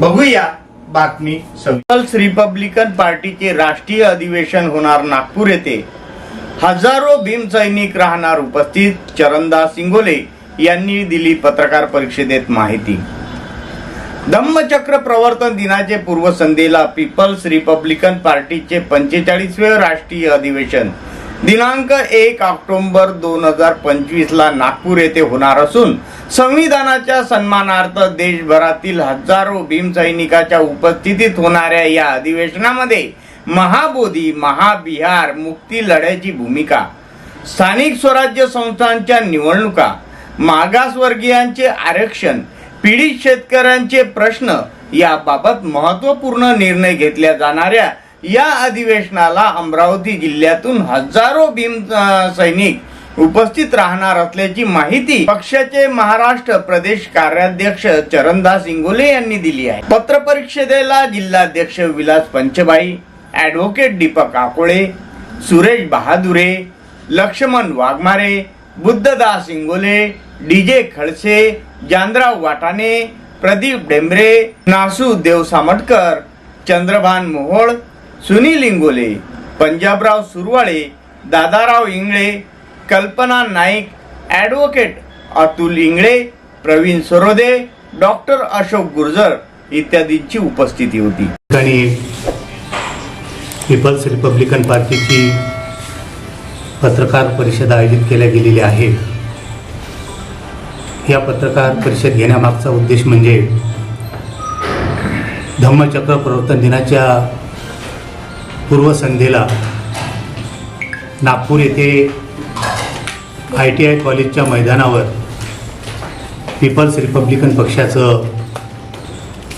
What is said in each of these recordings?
बघूया बातमी people's Republican पार्टीचे राष्ट्रीय अधिवेशन होणार नागपूर येथे. हजारो भीम सैनिक राहणार उपस्थित चरणदास सिंगोले यांनी दिली पत्रकार परिषदेत माहिती. धम्मचक्र प्रवर्तन दिनाचे पूर्वसंध्येला पीपल्स रिपब्लिकन पार्टीचे पंचेचाळीसवे राष्ट्रीय अधिवेशन. दिनांक एक ऑक्टोबर दोन हजार पंचवीस ला नागपूर येथे होणार असून संविधानाच्या सन्मानार्थ देशभरातील हजारो भीमसैनिकाच्या उपस्थितीत होणाऱ्या या अधिवेशनामध्ये महाबोधी महाबिहार मुक्ती लढ्याची भूमिका स्थानिक स्वराज्य संस्थांच्या निवडणुका मागासवर्गीयांचे आरक्षण पीडित शेतकऱ्यांचे प्रश्न याबाबत महत्त्वपूर्ण निर्णय घेतल्या जाणाऱ्या या अधिवेशनाला अमरावती जिल्ह्यातून हजारो भीम सैनिक उपस्थित राहणार असल्याची माहिती पक्षाचे महाराष्ट्र प्रदेश कार्याध्यक्ष चरणदास इंगोले यांनी दिली आहे. पत्र परिषदेला जिल्हाध्यक्ष विलास पंचबाई ॲडव्होकेट दीपक आकोळे सुरेश बहादुरे लक्ष्मण वाघमारे बुद्धदास इंगोले डीजे खडसे जानराव वाटाणे प्रदीप डेंबरे नासू देव सामटकर चंद्रभान मोहोळ सुनील इंगोले पंजाबराव सुरवाळे दादाराव इंगळे कल्पना नाईक ॲडव्होकेट अतुल इंगळे प्रवीण सरोदे डॉक्टर अशोक गुर्जर इत्यादींची उपस्थिती होती. ठिकाणी पीपल्स रिपब्लिकन पार्टीची पत्रकार परिषद आयोजित केल्या गेलेली आहे. या पत्रकार परिषद घेण्यामागचा उद्देश म्हणजे धम्मचक्र प्रवर्तन दिनाच्या पूर्वसंध्येला नागपूर येथे आय टी आय कॉलेजच्या मैदानावर पीपल्स रिपब्लिकन पक्षाचं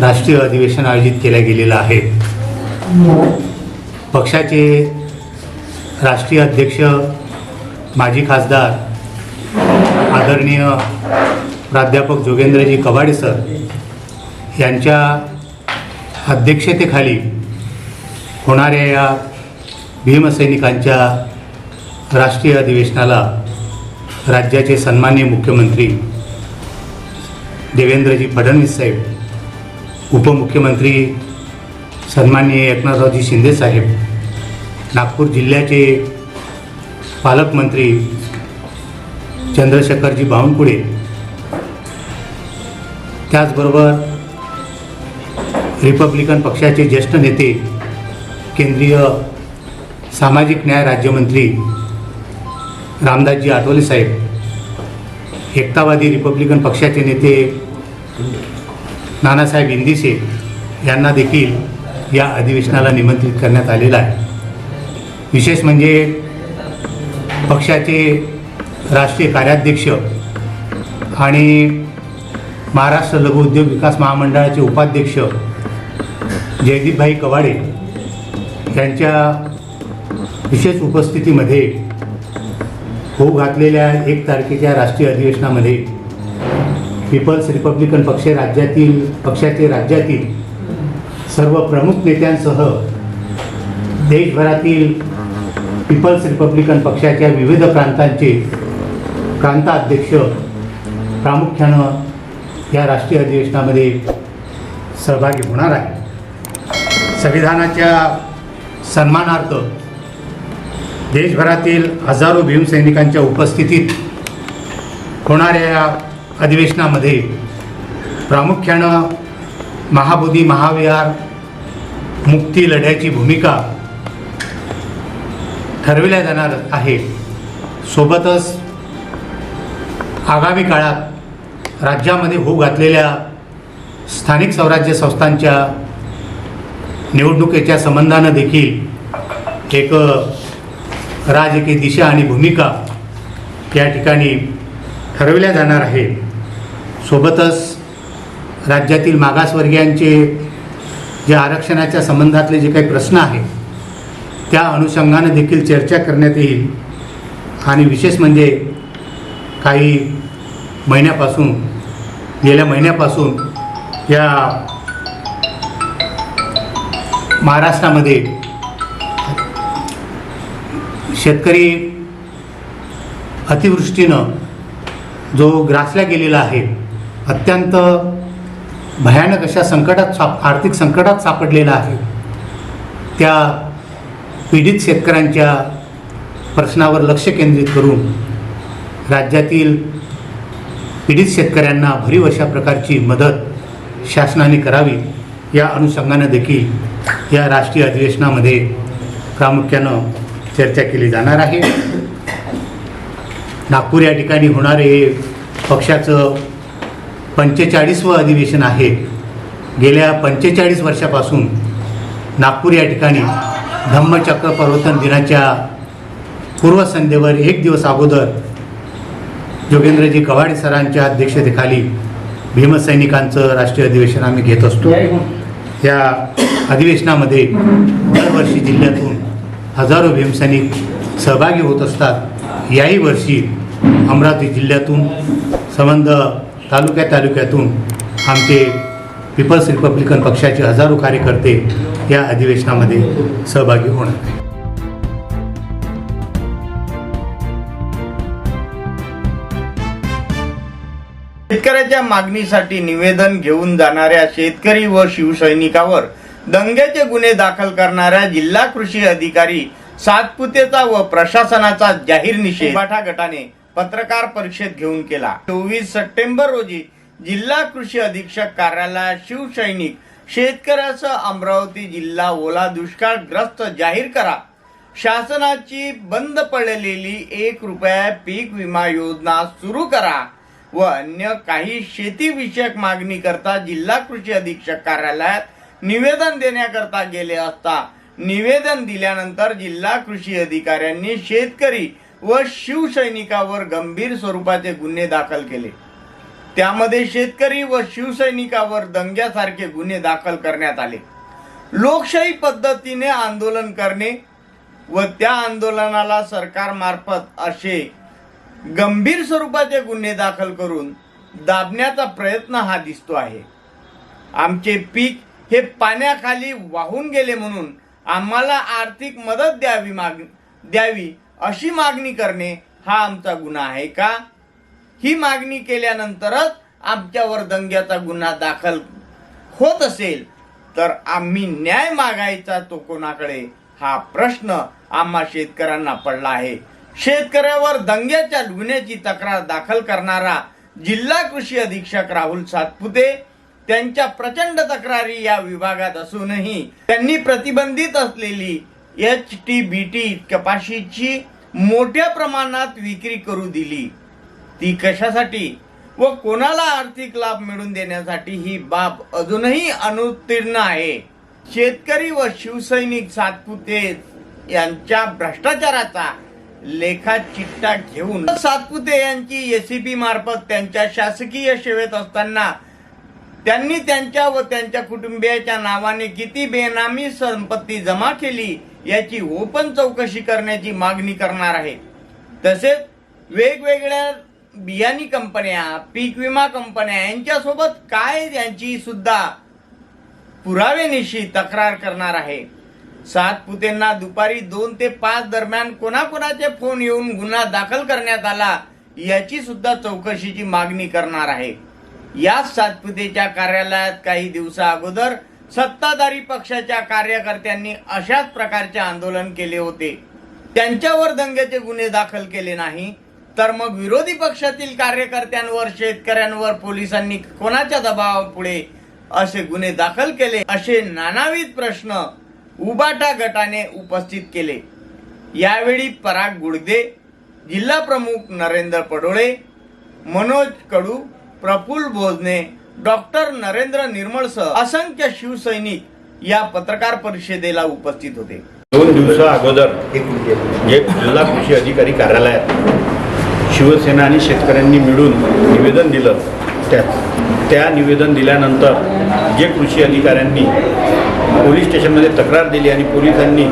राष्ट्रीय अधिवेशन आयोजित केलं गेलेलं आहे. पक्षाचे राष्ट्रीय अध्यक्ष माजी खासदार आदरणीय प्राध्यापक जोगेंद्रजी कवाडे सर यांच्या अध्यक्षतेखाली होणाऱ्या या भीमसैनिकांच्या राष्ट्रीय अधिवेशनाला राज्याचे सन्माननीय मुख्यमंत्री देवेंद्रजी फडणवीस साहेब उपमुख्यमंत्री सन्माननीय एकनाथरावजी शिंदे साहेब नागपूर जिल्ह्याचे पालकमंत्री चंद्रशेखरजी बावनकुळे त्याचबरोबर रिपब्लिकन पक्षाचे ज्येष्ठ नेते केंद्रीय सामाजिक न्याय राज्यमंत्री रामदासजी आठवले साहेब एकतावादी रिपब्लिकन पक्षाचे नेते नानासाहेब इंदिसे यांना देखील या अधिवेशनाला निमंत्रित करण्यात आलेलं आहे. विशेष म्हणजे पक्षाचे राष्ट्रीय कार्याध्यक्ष आणि महाराष्ट्र लघु उद्योग विकास महामंडळाचे उपाध्यक्ष जयदीपभाई कवाडे त्यांच्या विशेष उपस्थितीमध्ये होऊ घातलेल्या एक तारखेच्या राष्ट्रीय अधिवेशनामध्ये पीपल्स रिपब्लिकन पक्ष राज्यातील पक्षाचे राज्यातील सर्व प्रमुख नेत्यांसह देशभरातील पीपल्स रिपब्लिकन पक्षाच्या विविध प्रांतांचे प्रांताध्यक्ष प्रामुख्यानं या राष्ट्रीय अधिवेशनामध्ये सहभागी होणार आहे संविधानाच्या सन्मानार्थ देशभरातील हजारो भीमसैनिकांच्या उपस्थितीत होणाऱ्या या अधिवेशनामध्ये प्रामुख्यानं महाबोधी महाविहार मुक्ती लढ्याची भूमिका ठरविल्या जाणार आहे. सोबतच आगामी काळात राज्यामध्ये होऊ घातलेल्या स्थानिक स्वराज्य संस्थांच्या निवडणुकीच्या संबंधानं देखील एक राजकीय दिशा आणि भूमिका या ठिकाणी ठरवल्या जाणार आहे. सोबतच राज्यातील मागासवर्गीयांचे जे आरक्षणाच्या संबंधातले जे काही प्रश्न आहेत त्या अनुषंगानं देखील चर्चा करण्यात येईल. आणि विशेष म्हणजे काही महिन्यापासून गेल्या महिन्यापासून या महाराष्ट्रामध्ये शेतकरी अतिवृष्टीनं जो ग्रासला गेलेला आहे अत्यंत भयानक अशा संकटात साप आर्थिक संकटात सापडलेला आहे. त्या पीडित शेतकऱ्यांच्या प्रश्नावर लक्ष केंद्रित करून राज्यातील पीडित शेतकऱ्यांना भरीव अशा प्रकारची मदत शासनाने करावी. या अनुषंगानं देखील या राष्ट्रीय अधिवेशनामध्ये प्रामुख्यानं चर्चा केली जाणार आहे. नागपूर या ठिकाणी होणारे हे पक्षाचं पंचेचाळीसवं अधिवेशन आहे. गेल्या पंचेचाळीस वर्षापासून नागपूर या ठिकाणी धम्मचक्र प्रवर्तन दिनाच्या पूर्वसंध्येवर एक दिवस अगोदर जोगेंद्रजी कवाडे सरांच्या अध्यक्षतेखाली भीमसैनिकांचं राष्ट्रीय अधिवेशन आम्ही घेत असतो. या अधिवेशनामध्ये दरवर्षी जिल्ह्यातून हजारो भीमसैनिक सहभागी होत असतात. याही वर्षी अमरावती जिल्ह्यातून संबंध तालुक्या तालुक्यातून आमचे पीपल्स रिपब्लिकन पक्षाचे हजारो कार्यकर्ते या अधिवेशनामध्ये सहभागी होणार शेतकऱ्याच्या मागणीसाठी निवेदन घेऊन जाणाऱ्या शेतकरी व शिवसैनिकावर दंग्याचे गुन्हे दाखल करणाऱ्या जिल्हा कृषी अधिकारी सातपुतेचा व प्रशासनाचा जाहीर निषेध. मराठा गटाने पत्रकार परिषद घेऊन केला. चोवीस सप्टेंबर रोजी जिल्हा कृषी अधीक्षक कार्यालयात शिवसैनिक शेतकऱ्यासह अमरावती जिल्हा ओला दुष्काळग्रस्त जाहीर करा. शासनाची बंद पडलेली एक रुपया पीक विमा योजना सुरू करा. व अन्य काही शेतीविषयक मागणी करता जिल्हा कृषी अधीक्षक कार्यालयात निवेदन देण्याकरता गेले असता निवेदन दिल्यानंतर जिल्हा कृषी अधिकाऱ्यांनी शेतकरी व शिवसैनिकावर गंभीर स्वरूपाचे गुन्हे दाखल केले. त्यामध्ये शेतकरी व शिवसैनिकावर दंग्यासारखे गुन्हे दाखल करण्यात आले. लोकशाही पद्धतीने आंदोलन करणे व त्या आंदोलनाला सरकारमार्फत असे गंभीर स्वरूपाचे गुन्हे दाखल करून दाबण्याचा प्रयत्न हा दिसतो आहे. आमचे पीक हे पाण्याखाली वाहून गेले म्हणून आम्हाला आर्थिक मदत द्यावी माग द्यावी अशी मागणी करणे हा आमचा गुन्हा आहे का? ही मागणी केल्यानंतरच आमच्यावर दंग्याचा गुन्हा दाखल होत असेल तर आम्ही न्याय मागायचा तो कोणाकडे? हा प्रश्न आम्हा शेतकऱ्यांना पडला आहे. शेतकऱ्यावर दंग्याच्या गुन्ह्याची तक्रार दाखल करणारा जिल्हा कृषी अधीक्षक राहुल सातपुते त्यांच्या प्रचंड तक्रारी या विभागात असूनही त्यांनी प्रतिबंधित असलेली एच टी बी टी कपाशीची मोठ्या प्रमाणात विक्री करू दिली. ती कशासाठी व कोणाला आर्थिक लाभ मिळवून देण्यासाठी ही बाब अजूनही अनुत्तीर्ण आहे. शेतकरी व शिवसैनिक सातपुते यांच्या भ्रष्टाचाराचा लेखा चिट्टा घेऊन सातपुते यांची एसीपी मार्फत त्यांच्या शासकीय सेवेत असताना त्यांनी त्यांच्या व त्यांच्या कुटुंबियाच्या नावाने किती बेनामी संपत्ती जमा केली याची ओपन चौकशी करण्याची मागणी करणार आहे. तसेच वेगवेगळ्या बियाणी कंपन्या पीक विमा कंपन्या यांच्यासोबत काय यांची सुद्धा पुरावेनिशी तक्रार करणार आहे. सात पुतेंना दुपारी दोन ते पाच दरम्यान कोणाकोणाचे फोन येऊन गुन्हा दाखल करण्यात आला याची सुद्धा चौकशीची मागणी करणार आहे. याच सातपुतेच्या कार्यालयात काही दिवसा अगोदर सत्ताधारी पक्षाच्या कार्यकर्त्यांनी अशाच प्रकारचे आंदोलन केले होते. त्यांच्यावर दंग्याचे गुन्हे दाखल केले नाही तर मग विरोधी पक्षातील कार्यकर्त्यांवर शेतकऱ्यांवर पोलिसांनी कोणाच्या दबावापुढे असे गुन्हे दाखल केले असे नानाविध प्रश्न उबाटा गटाने उपस्थित केले. यावेळी पराग गुडदे जिल्हा प्रमुख नरेंद्र पडोळे मनोज कडू प्रफुल्ल भोजने डॉक्टर नरेंद्र निर्मळसह असंख्य शिवसैनिक या पत्रकार परिषदेला उपस्थित होते. दोन दिवसा अगोदर जे जिल्हा कृषी अधिकारी कार्यालयात शिवसेना आणि शेतकऱ्यांनी मिळून निवेदन दिलं त्या त्या निवेदन दिल्यानंतर जे कृषी अधिकाऱ्यांनी पोलीस स्टेशनमध्ये तक्रार दिली आणि पोलिसांनी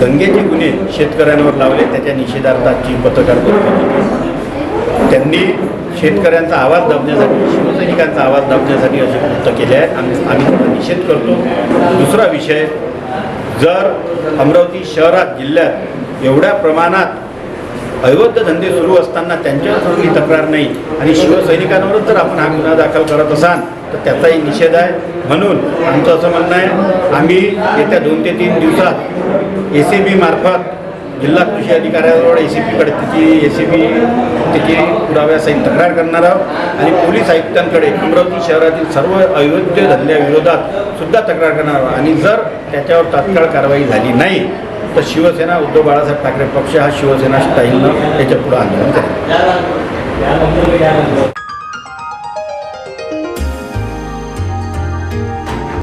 दंगेचे गुन्हे शेतकऱ्यांवर लावले त्याच्या निषेधार्थाची पत्रकार परिषद त्यांनी शेतकऱ्यांचा आवाज दाबण्यासाठी शिवसैनिकांचा आवाज दाबण्यासाठी असे कृत्य केले आहे. आम्ही आम्ही त्याचा निषेध करतो. दुसरा विषय जर अमरावती शहरात जिल्ह्यात एवढ्या प्रमाणात अवैध धंदे सुरू असताना त्यांच्यावर ही तक्रार नाही आणि शिवसैनिकांवरच जर आपण हा गुन्हा दाखल करत असाल तर त्याचाही निषेध आहे. म्हणून आमचं असं म्हणणं आहे आम्ही येत्या दोन ते तीन दिवसात ए सी बी मार्फत जिल्हा कृषी अधिकाऱ्याजवळ ए सी पीकडे तिची ए सी बी तिची पुराव्यासहित तक्रार करणार आहोत आणि पोलीस आयुक्तांकडे अमरावती शहरातील सर्व अयोग्य धंद्याविरोधात सुद्धा तक्रार करणार आहोत. आणि जर त्याच्यावर तात्काळ कारवाई झाली नाही तर शिवसेना उद्धव बाळासाहेब ठाकरे पक्ष हा शिवसेना स्टाईलनं त्याच्यापुढं आंदोलन करेल.